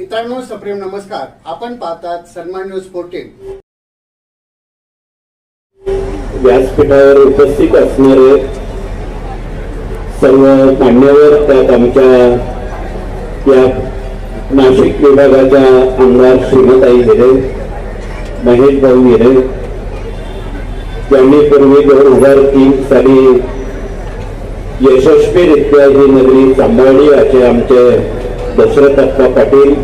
मित्रांनो सप्रेम नमस्कार. आपण पाहतात सन्मान न्यूज फोर्टीन व्यासपीठावर उपस्थित असणारे सर्व मान्यवर त्यात आमच्या या नाशिक विभागाच्या आमदार श्रीमताई हिरे महेश भाऊ हिरे यांनी पूर्वी दोन हजार तीन साली यशस्वीरित्या ही नगरी सांभाळली असे आमचे दशरथ अप्पा पाटील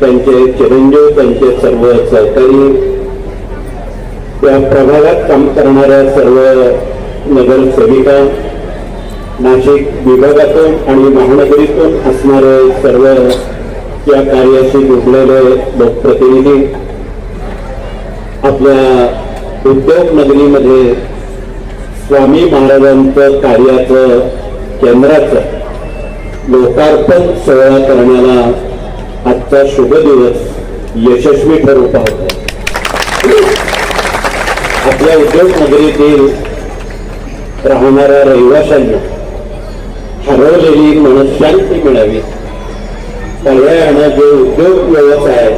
त्यांचे चिरंजीव त्यांचे सर्व सहकारी त्या प्रभागात काम करणाऱ्या सर्व नगरसेविका नाशिक विभागातून आणि महानगरीतून असणारे सर्व या कार्याशी जुडलेले लोकप्रतिनिधी आपल्या उद्योग नगरीमध्ये स्वामी महाराजांचं कार्याचं केंद्राचं लोकार्पण सोहळा करण्याला आजचा शुभ दिवस यशस्वी ठरू पाहतो आपल्या उद्योग नगरीतील राहणाऱ्या रहिवाशांना हरवलेली मनशांती मिळावी. पर्यायानं जे उद्योग व्यवसाय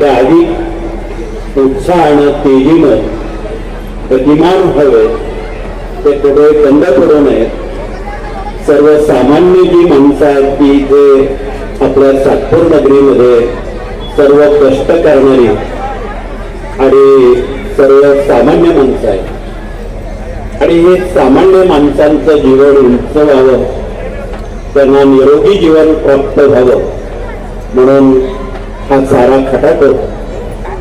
ते अधिक उत्साहानं तेजीनं गतिमान हवे ते कुठे बंद पडू नयेत. सर्वसामान्य जी माणसं आहेत ती जे आपल्या सातपूर नगरीमध्ये सर्व कष्ट करणारी आणि सर्वसामान्य माणसं आहेत. आणि हे सामान्य माणसांचं जीवन उंच व्हावं त्यांना निरोगी जीवन प्राप्त व्हावं म्हणून हा सारा खटाटो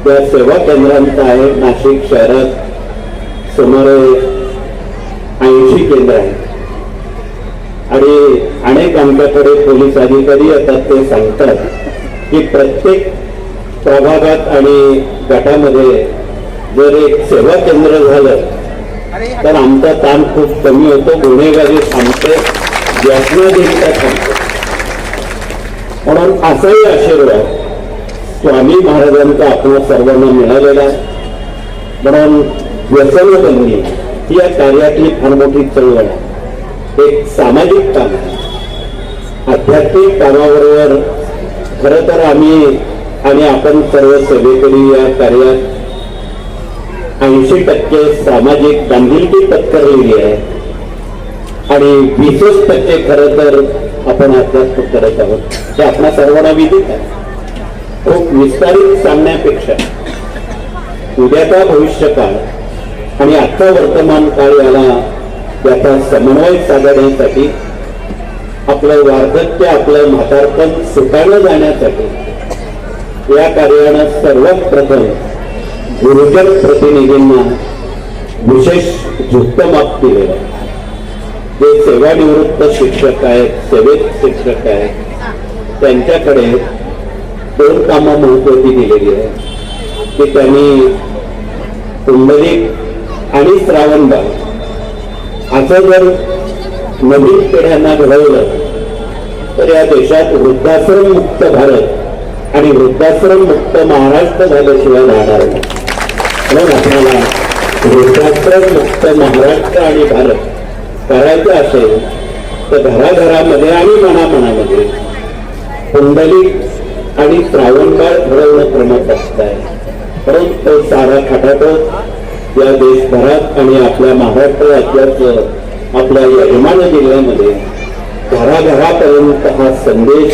त्या सेवा केंद्रांचा आहे. नाशिक शहरात सुमारे ऐंशी केंद्र आहेत. आणि अनेक आमच्याकडे पोलीस अधिकारी येतात ते सांगतात की प्रत्येक प्रभागात आणि गटामध्ये जर एक सेवा केंद्र झालं तर आमचा ताण खूप कमी होतो. गुन्हेगारी थांबते व्यसनाधीनता थांबते. म्हणून असाही आशीर्वाद स्वामी महाराजांचा आपण सर्वांना मिळालेला आहे. म्हणून व्यसनबंदी ही या कार्यातली फार मोठी चळवळ आहे. एक सामाजिक काम आहे. आध्यात्मिक कामाबरोबर खर तर आम्ही आणि आपण सर्व सेवेकरी या कार्यात ऐंशी टक्के सामाजिक बांधिलकी पत्करलेली आहे. आणि वीसच टक्के खरं तर आपण अध्यात्म करत आहोत. हे आपल्या सर्वांना विदित आहे. खूप विस्तारित सांगण्यापेक्षा उद्याचा भविष्य काळ आणि आजचा वर्तमान काळ याला याचा समन्वय साधण्यासाठी आपलं वार्धक्य आपलं म्हातारपण सुटायला जाण्यासाठी या कार्यानं सर्वात प्रथम गुरुजन प्रतिनिधींना विशेष झुकतमाप दिलेलं आहे जे सेवानिवृत्त शिक्षक आहेत सेवेत शिक्षक आहेत त्यांच्याकडे दोन कामं महत्वाची दिलेली आहे की त्यांनी कुंडलिक आणि श्रावणबाग असं जर नवीन पिढ्यांना घडवलं तर या देशात वृद्धाश्रम मुक्त भारत आणि वृद्धाश्रम मुक्त महाराष्ट्र झाल्याशिवाय राहणार नाही. म्हणून आपल्याला वृद्धाश्रम मुक्त महाराष्ट्र आणि भारत करायचं असेल तर घराघरामध्ये आणि मनामनामध्ये कुंडलिक आणि श्रावणकाळ घडवणं प्रमुख असत. आहे परंतु तो सारा खटाटो या देशभरात आणि आपल्या महाराष्ट्र राज्यात आपल्या यजमान जिल्ह्यामध्ये घराघरापर्यंत हा संदेश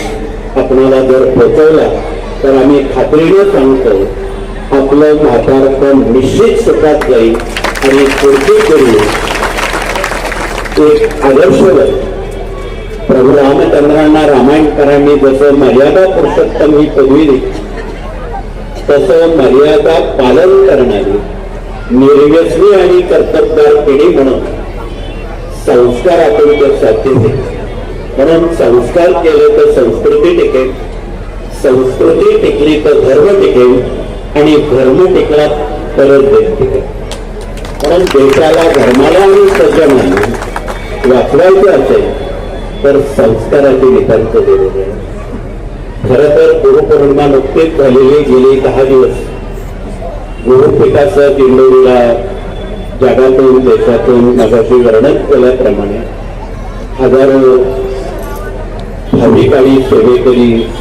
आपणाला जर पोचवला तर आम्ही खात्रीने सांगतो आपलं म्हातारपण निश्चित सुखात जाईल आणि पुढची पिढी एक आदर्शवत प्रभू रामचंद्रांना रामायणकरांनी जसं मर्यादा पुरुषोत्तम ही पदवी दिली तसं मर्यादा पालन करणारी निर्व्यसनी आणि कर्तबदार पिढी म्हणून संस्कार आपण तर साध्य म्हणून संस्कार केले तर संस्कृती टिकेल संस्कृती टिकली तर धर्म टिकेल आणि धर्म टिकला तरच देश टिकेल. कारण देशाला धर्माला आणि सज्जनाला वाचवायचं असेल तर संस्काराची नितांत दिलेली आहे. खरं तर गुरुपौर्णिमा नुकतीच झालेली गेली दहा दिवस. गुरुपीठासह किंडोरीला जगातून देशातून मगाशी वर्णन केल्याप्रमाणे हजारो भाविक आणि सेवेकरी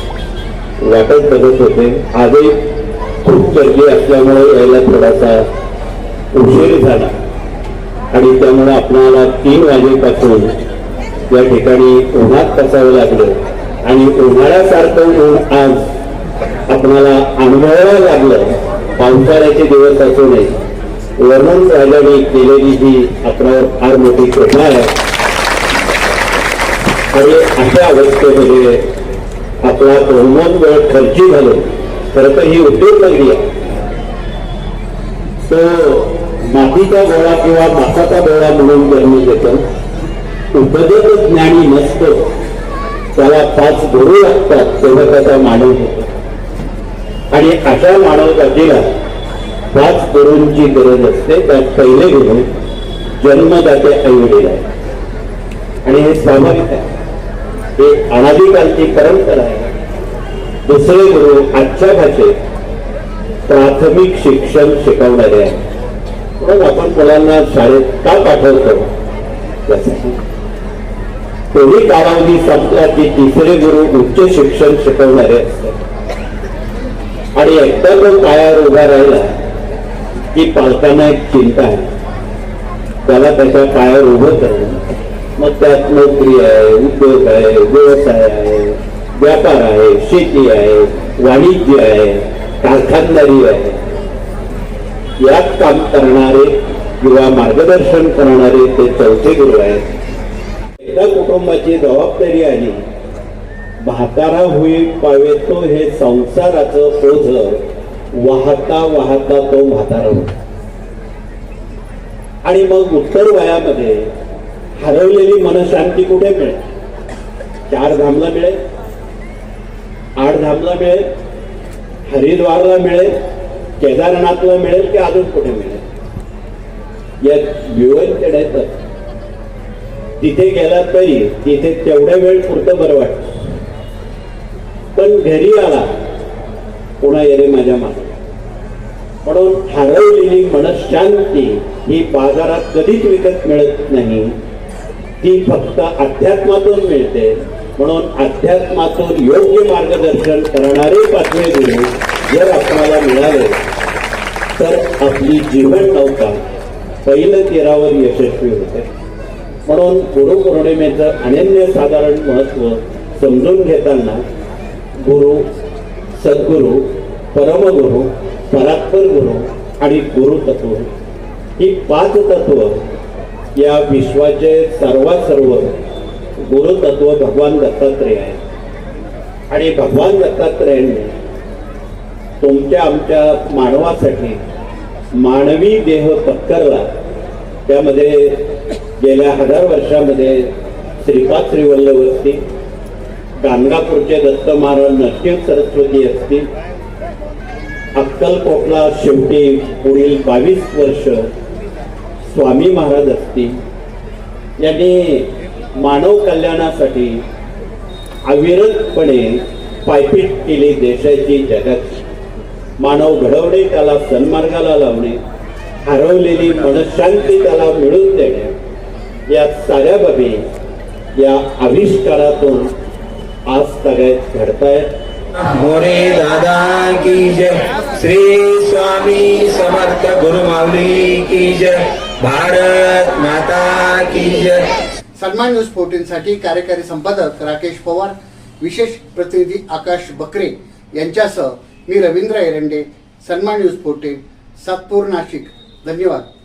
वाटत बघत होते. आजही खूप गर्दी असल्यामुळे यायला थोडासा उशीर झाला. आणि त्यामुळे आपल्याला तीन वाजेपासून या ठिकाणी उन्हात बसावं लागलं. आणि उन्हाळ्यासारखं ऊन आज आपणाला अनुभवायला लागलं. पावसाळ्याचे दिवस असूनही वर्णन राहिल्याने केलेली ही आपल्यावर फार मोठी कृपा आहे. आणि अशा अवस्थेमध्ये आपला बहुमत वेळ खर्ची घालून खरं तर ही उद्योग लागली आहे. तो मातीचा गोळा किंवा मासाचा गोळा म्हणून जन्म घेतो. उपजत ज्ञानी नसतो. त्याला पाच गुरु लागतात तेव्हा त्याचा मानव होतो. आणि अशा मानव जातीला पाच गुरूंची गरज असते त्यात पहिले गुरु जन्मदाते आई आहे आणि हे स्वाभाविक आहे. हे अनादिकालची परंपरा आहे. दुसरे गुरु आजच्या भाषेत प्राथमिक शिक्षण शिकवणारे आहे म्हणून आपण मुलांना शाळेत का पाठवतो? तोही कालावधी संपला की तिसरे गुरु उच्च शिक्षण शिकवणारे असतात. आणि एकदा तो पायावर उभा राहिला की पालकांना एक चिंता आहे. त्याला त्याच्या पायावर उभं करणं. मग त्यात नोकरी आहे उद्योग आहे व्यवसाय आहे व्यापार आहे शेती आहे वाणिज्य आहे कारखानदारी आहे. यात काम करणारे किंवा मार्गदर्शन करणारे ते चौथे गुरु आहेत. एका कुटुंबाची जबाबदारी आली म्हातारा होई पावेतो हे संसाराचं ओझ वाहता वाहता तो म्हातारा होता आणि मग उत्तर वयामध्ये हरवलेली मनशांती कुठे मिळेल? चार धामला मिळेल आठ धामला मिळेल हरिद्वारला मिळेल केदारनाथला मिळेल की अजून कुठे मिळेल? या विवंचनेत तिथे गेला तरी तिथे तेवढ्या वेळ पुरतं बरं वाटतं. पण घरी आला. पुन्हा येणे माझ्या मागे. म्हणून हरवलेली मनशांती ही बाजारात कधीच विकत मिळत नाही. ती फक्त अध्यात्मातून मिळते. म्हणून अध्यात्मातून योग्य मार्गदर्शन करणारे पाचवे गुरु जर आपल्याला मिळाले तर आपली जीवन नौका पहिलं तीरावर यशस्वी होते. म्हणून गुरुपौर्णिमेचं अनन्य साधारण महत्त्व समजून घेताना गुरु सद्गुरु परमगुरु परात्पर गुरु आणि गुरुतत्व. ही पाच तत्व या विश्वाचे सर्वात सर्व गुरुतत्व भगवान दत्तात्रय आहे आणि भगवान दत्तात्रयाने तुमच्या आमच्या मानवासाठी मानवी देह पत्करला. त्यामध्ये गेल्या हजार वर्षामध्ये श्रीपाद श्रीवल्लभवरती गाणगापूरचे दत्त महाराज नरसिंह सरस्वती असतील. अक्कलकोटला शेवटी पुढील बावीस वर्ष स्वामी महाराज असतील. यांनी मानव कल्याणासाठी अविरतपणे पायपीट केली देशाची जगाची मानव घडवणे त्याला सन्मार्गाला लावणे हरवलेली मनशांती त्याला मिळून देणे. या साऱ्या बाबी या आविष्कारातून आज सगळ्यात घडतायत मोरे दादा की जय. श्री स्वामी समर्थ गुरु माऊली की जय. भारत माता की जय. सन्मान न्यूज फोर्टीन साठी कार्यकारी संपादक राकेश पवार विशेष प्रतिनिधी आकाश बकरे यांच्यासह मी रवींद्र एरंडे सन्मान न्यूज फोर्टीन सातपूर नाशिक. धन्यवाद.